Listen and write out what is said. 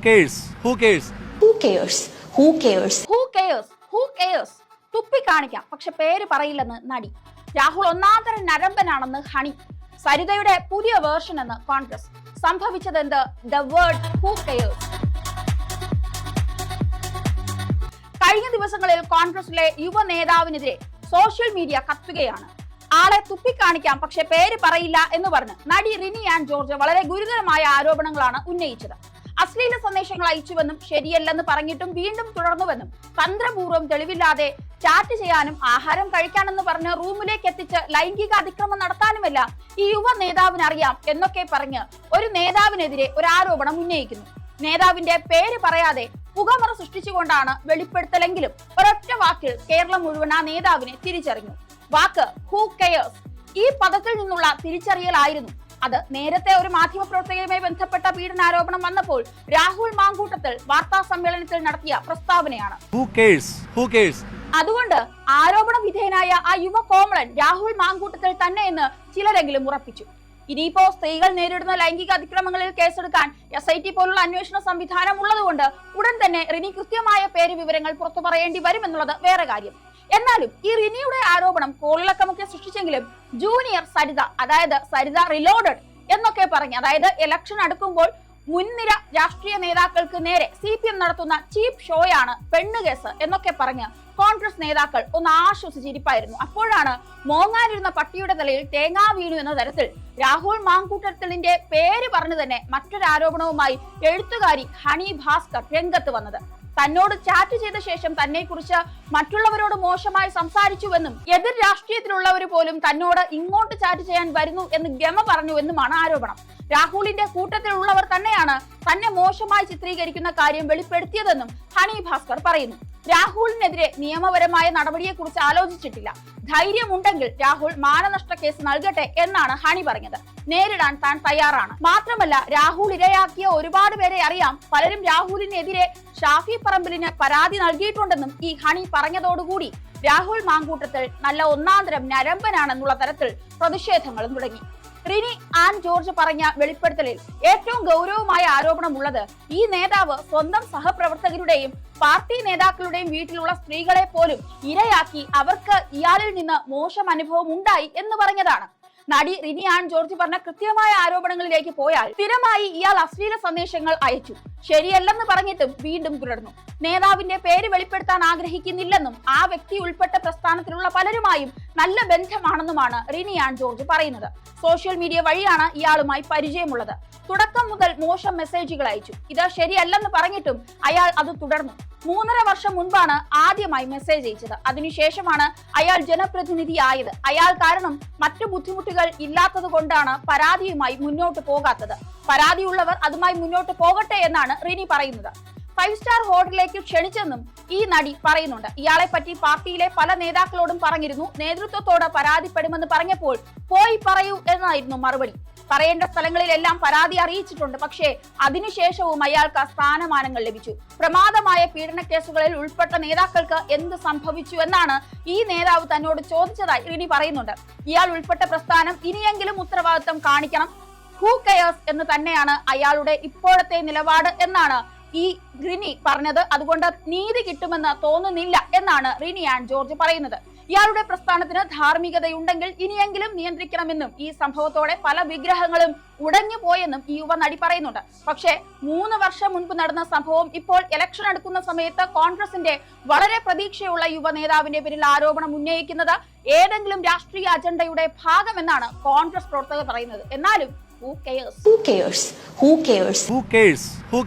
cares? Who cares? Who cares? Who cares? Who cares? Who cares? തുപ്പി കാണിക്കാം പക്ഷെ പേര് പറയില്ലെന്ന് നടി രാഹുൽ ഒന്നാന്തര നരമ്പനാണെന്ന് ഹണി സരിതയുടെ പുതിയ വേർഷൻ എന്ന് കോൺഗ്രസ് സംഭവിച്ചതെന്ത് ദ വേർഡ് ഹൂ കെയേഴ്സ് കഴിഞ്ഞ ദിവസങ്ങളിൽ കോൺഗ്രസിലെ യുവ നേതാവിനെതിരെ സോഷ്യൽ മീഡിയ കത്തുകയാണ് ആളെ തുപ്പിക്കാണിക്കാം പക്ഷെ പേര് പറയില്ല എന്ന് പറഞ്ഞ് നടി റിനി ആൻഡ് ജോർജ് വളരെ ഗുരുതരമായ ആരോപണങ്ങളാണ് ഉന്നയിച്ചത് അശ്ലീല സന്ദേശങ്ങൾ അയച്ചുവെന്നും ശരിയല്ലെന്ന് പറഞ്ഞിട്ടും വീണ്ടും തുടർന്നുവെന്നും തന്ത്രപൂർവം തെളിവില്ലാതെ ചാറ്റ് ചെയ്യാനും ആഹാരം കഴിക്കാനെന്ന് പറഞ്ഞ് റൂമിലേക്ക് എത്തിച്ച് ലൈംഗിക അതിക്രമം നടത്താനുമല്ല ഈ യുവ നേതാവിന് അറിയാം എന്നൊക്കെ പറഞ്ഞ് ഒരു നേതാവിനെതിരെ ഒരു ആരോപണം ഉന്നയിക്കുന്നു. നേതാവിന്റെ പേര് പറയാതെ പുകമറ സൃഷ്ടിച്ചുകൊണ്ടാണ് വെളിപ്പെടുത്തലെങ്കിലും ഒരൊറ്റ വാക്കിൽ കേരളം മുഴുവൻ ആ നേതാവിനെ തിരിച്ചറിഞ്ഞു. വാക്ക് ഹൂ കെയേഴ്സ് ഈ പദത്തിൽ നിന്നുള്ള തിരിച്ചറിയലായിരുന്നു അത് നേരത്തെ ഒരു മാധ്യമ പ്രവർത്തകയുമായി ബന്ധപ്പെട്ട പീഡനാരോപണം വന്നപ്പോൾ രാഹുൽ മാങ്കൂട്ടത്തിൽ വാർത്താ സമ്മേളനത്തിൽ നടത്തിയ പ്രസ്താവനയാണ്? അതുകൊണ്ട് ആരോപണ വിധേയനായ ആ യുവ കോമളൻ രാഹുൽ മാങ്കൂട്ടത്തിൽ തന്നെ എന്ന് ചിലരെങ്കിലും ഉറപ്പിച്ചു. ഇനിയിപ്പോ സ്ത്രീകൾ നേരിടുന്ന ലൈംഗിക അതിക്രമങ്ങളിൽ കേസെടുക്കാൻ എസ് ഐ ടി പോലുള്ള അന്വേഷണ സംവിധാനം ഉള്ളതുകൊണ്ട് ഉടൻ തന്നെ റിനി കൃത്യമായ പേര് വിവരങ്ങൾ പുറത്തു പറയേണ്ടി വരുമെന്നുള്ളത് വേറെ കാര്യം. എന്നാലും ഈ റിനിയുടെ ആരോപണം കോളിളക്കമൊക്കെ സൃഷ്ടിച്ചെങ്കിലും ജൂനിയർ സരിത അതായത് സരിത റിലോഡഡ് എന്നൊക്കെ പറഞ്ഞ് അതായത് ഇലക്ഷൻ അടുക്കുമ്പോൾ മുൻനിര രാഷ്ട്രീയ നേതാക്കൾക്ക് നേരെ സി പി എം നടത്തുന്ന ചീപ്പ് ഷോയാണ് പെണ്ണുകേസ് എന്നൊക്കെ പറഞ്ഞ് കോൺഗ്രസ് നേതാക്കൾ ഒന്ന് ആശ്വസിച്ചിരിപ്പായിരുന്നു. അപ്പോഴാണ് മോങ്ങാനിരുന്ന പട്ടിയുടെ തലയിൽ തേങ്ങാ വീണു എന്ന തരത്തിൽ രാഹുൽ മാങ്കൂട്ടത്തിലിന്റെ പേര് പറഞ്ഞു തന്നെ മറ്റൊരു ആരോപണവുമായി എഴുത്തുകാരി ഹണി ഭാസ്കർ രംഗത്ത് വന്നത്. തന്നോട് ചാറ്റ് ചെയ്ത ശേഷം തന്നെ കുറിച്ച് മറ്റുള്ളവരോട് മോശമായി സംസാരിച്ചുവെന്നും എതിർ രാഷ്ട്രീയത്തിലുള്ളവർ പോലും തന്നോട് ഇങ്ങോട്ട് ചാറ്റ് ചെയ്യാൻ വരുന്നു എന്ന് ഗമ പറഞ്ഞുവെന്നുമാണ് ആരോപണം. രാഹുലിന്റെ കൂട്ടത്തിലുള്ളവർ തന്നെയാണ് തന്നെ മോശമായി ചിത്രീകരിക്കുന്ന കാര്യം വെളിപ്പെടുത്തിയതെന്നും ഹണി ഭാസ്കർ പറയുന്നു. രാഹുലിനെതിരെ നിയമപരമായ നടപടിയെക്കുറിച്ച് ആലോചിച്ചിട്ടില്ല. ധൈര്യമുണ്ടെങ്കിൽ രാഹുൽ മാനനഷ്ട കേസ് നൽകട്ടെ എന്നാണ് ഹണി പറഞ്ഞത്. നേരിടാൻ താൻ തയ്യാറാണ്. മാത്രമല്ല രാഹുൽ ഇരയാക്കിയ ഒരുപാട് പേരെ അറിയാം. പലരും രാഹുലിനെതിരെ ഷാഫി പറമ്പിലിന് പരാതി നൽകിയിട്ടുണ്ടെന്നും ഈ ഹണി പറഞ്ഞതോടുകൂടി രാഹുൽ മാങ്കൂട്ടത്തിൽ നല്ല ഒന്നാന്തരം നരമ്പനാണെന്നുള്ള തരത്തിൽ പ്രതിഷേധങ്ങളും തുടങ്ങി. റിനി ആൻ ജോർജ് പറഞ്ഞ വെളിപ്പെടുത്തലിൽ ഏറ്റവും ഗൗരവമായ ആരോപണമുള്ളത് ഈ നേതാവ് സ്വന്തം സഹപ്രവർത്തകരുടെയും പാർട്ടി നേതാക്കളുടെയും വീട്ടിലുള്ള സ്ത്രീകളെ പോലും ഇരയാക്കി അവർക്ക് ഇയാളിൽ നിന്ന് മോശം അനുഭവം ഉണ്ടായി എന്ന് പറഞ്ഞതാണ്. നടി റിനി ആൻ ജോർജ് പറഞ്ഞ കൃത്യമായ ആരോപണങ്ങളിലേക്ക് പോയാൽ സ്ഥിരമായി ഇയാൾ അശ്ലീല സന്ദേശങ്ങൾ അയച്ചു. ശരിയല്ലെന്ന് പറഞ്ഞിട്ടും വീണ്ടും തുടർന്നു നേതാവിന്റെ പേര് വെളിപ്പെടുത്താൻ ആഗ്രഹിക്കുന്നില്ലെന്നും ആ വ്യക്തി ഉൾപ്പെട്ട പ്രസ്ഥാനത്തിലുള്ള പലരുമായും നല്ല ബന്ധമാണെന്നുമാണ് റിനിയാൻ ജോർജ് പറയുന്നത്. സോഷ്യൽ മീഡിയ വഴിയാണ് ഇയാളുമായി പരിചയമുള്ളത്. തുടക്കം മുതൽ മോശം മെസ്സേജുകൾ അയച്ചു. ഇത് ശരിയല്ലെന്ന് പറഞ്ഞിട്ടും അയാൾ അത് തുടർന്നു. മൂന്നര വർഷം മുൻപാണ് ആദ്യമായി മെസ്സേജ് അയച്ചത്. അതിനുശേഷമാണ് അയാൾ ജനപ്രതിനിധിയായത്. അയാൾ കാരണം മറ്റു ബുദ്ധിമുട്ടുകൾ ഇല്ലാത്തത് കൊണ്ടാണ് പരാതിയുമായി മുന്നോട്ട് പോകാത്തത്. പരാതിയുള്ളവർ അതുമായി മുന്നോട്ട് പോകട്ടെ എന്നാണ് റിനി പറയുന്നത്. ഫൈവ് സ്റ്റാർ ഹോട്ടലിലേക്ക് ക്ഷണിച്ചെന്നും ഈ നടി പറയുന്നുണ്ട്. ഇയാളെ പറ്റി പാർട്ടിയിലെ പല നേതാക്കളോടും പറഞ്ഞിരുന്നു. നേതൃത്വത്തോട് പരാതിപ്പെടുമെന്ന് പറഞ്ഞപ്പോൾ പോയി പറയൂ എന്നായിരുന്നു മറുപടി. പറയേണ്ട സ്ഥലങ്ങളിലെല്ലാം പരാതി അറിയിച്ചിട്ടുണ്ട്. പക്ഷേ അതിനുശേഷവും അയാൾക്ക് സ്ഥാനമാനങ്ങൾ ലഭിച്ചു. പ്രമാദമായ പീഡന കേസുകളിൽ ഉൾപ്പെട്ട നേതാക്കൾക്ക് എന്ത് സംഭവിച്ചു എന്നാണ് ഈ നേതാവ് തന്നോട് ചോദിച്ചതായി ഇനി പറയുന്നുണ്ട്. ഇയാൾ ഉൾപ്പെട്ട പ്രസ്ഥാനം ഇനിയെങ്കിലും ഉത്തരവാദിത്തം കാണിക്കണം. ഹൂ കെയേഴ്സ് എന്ന് തന്നെയാണ് അയാളുടെ ഇപ്പോഴത്തെ നിലപാട് എന്നാണ് ഈ റിനി പറഞ്ഞത് അതുകൊണ്ട് നീതി കിട്ടുമെന്ന് തോന്നുന്നില്ല എന്നാണ് റിനി ആൻഡ് ജോർജ് പറയുന്നത് ഇയാളുടെ പ്രസ്ഥാനത്തിന് ധാർമ്മികതയുണ്ടെങ്കിൽ ഇനിയെങ്കിലും നിയന്ത്രിക്കണമെന്നും ഈ സംഭവത്തോടെ പല വിഗ്രഹങ്ങളും ഉടഞ്ഞു പോയെന്നും ഈ യുവ നടി പറയുന്നുണ്ട് പക്ഷേ മൂന്ന് വർഷം മുൻപ് നടന്ന സംഭവം ഇപ്പോൾ ഇലക്ഷൻ എടുക്കുന്ന സമയത്ത് കോൺഗ്രസിന്റെ വളരെ പ്രതീക്ഷയുള്ള യുവ നേതാവിന്റെ പേരിൽ ആരോപണം ഉന്നയിക്കുന്നത് ഏതെങ്കിലും രാഷ്ട്രീയ അജണ്ടയുടെ ഭാഗമെന്നാണ് കോൺഗ്രസ് പ്രവർത്തകർ പറയുന്നത് എന്നാലും who cares who? Who? Who?